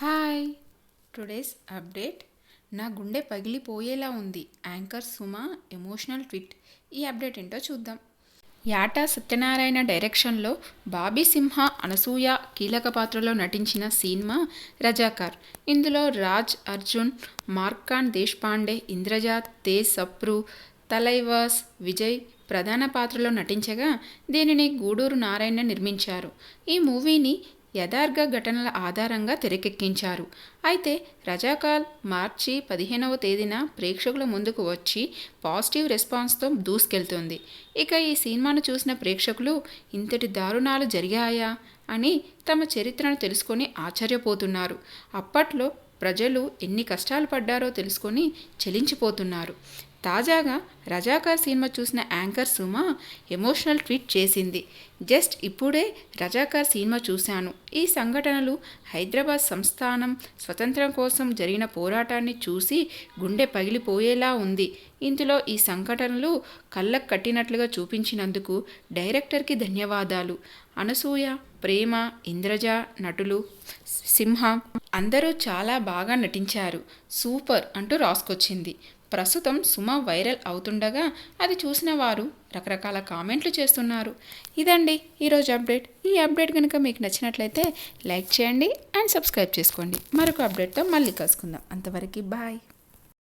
Hi today's update నా గుండె పగిలిపోయేలా ఉంది. యాంకర్ సుమ ఎమోషనల్ ట్విట్ ఈ అప్డేట్ ఏంటో చూద్దాం. యాటా సత్యనారాయణ డైరెక్షన్లో బాబీ సింహ అనసూయ కీలక పాత్రలో నటించిన సినిమా రజాకార్. ఇందులో రాజ్ అర్జున్ మార్కాన్ దేశ్పాండే ఇంద్రజాత్ తేజ్ సప్రు తలైవాస్ విజయ్ ప్రధాన పాత్రలో నటించగా దీనిని గూడూరు నారాయణ నిర్మించారు. ఈ మూవీని యథార్థ ఘటనల ఆధారంగా తెరకెక్కించారు. అయితే రజాకాల్ మార్చి పదిహేనవ తేదీన ప్రేక్షకుల ముందుకు వచ్చి పాజిటివ్ రెస్పాన్స్తో దూసుకెళ్తుంది. ఇక ఈ సినిమాను చూసిన ప్రేక్షకులు ఇంతటి దారుణాలు జరిగాయా? అని తమ చరిత్రను తెలుసుకొని ఆశ్చర్యపోతున్నారు. అప్పట్లో ప్రజలు ఎన్ని కష్టాలు పడ్డారో తెలుసుకొని చెలించిపోతున్నారు. తాజాగా రజాకార్ సినిమా చూసిన యాంకర్ సుమ ఎమోషనల్ ట్వీట్ చేసింది. జస్ట్ ఇప్పుడే రజాకార్ సినిమా చూశాను. ఈ సంఘటనలు హైదరాబాద్ సంస్థానం స్వతంత్రం కోసం జరిగిన పోరాటాన్ని చూసి గుండె పగిలిపోయేలా ఉంది. ఇందులో ఈ సంఘటనలు కళ్ళకు కట్టినట్లుగా చూపించినందుకు డైరెక్టర్కి ధన్యవాదాలు. అనసూయ ప్రేమ ఇంద్రజ నటులు సింహ అందరూ చాలా బాగా నటించారు. సూపర్ అంటూ రాసుకొచ్చింది. ప్రస్తుతం సుమ వైరల్ అవుతుండగా అది చూసిన వారు రకరకాల కామెంట్లు చేస్తున్నారు. ఇదండి ఈరోజు అప్డేట్. ఈ అప్డేట్ కనుక మీకు నచ్చినట్లయితే లైక్ చేయండి అండ్ సబ్స్క్రైబ్ చేసుకోండి. మరొక అప్డేట్తో మళ్ళీ కలుసుకుందాం. అంతవరకు బాయ్.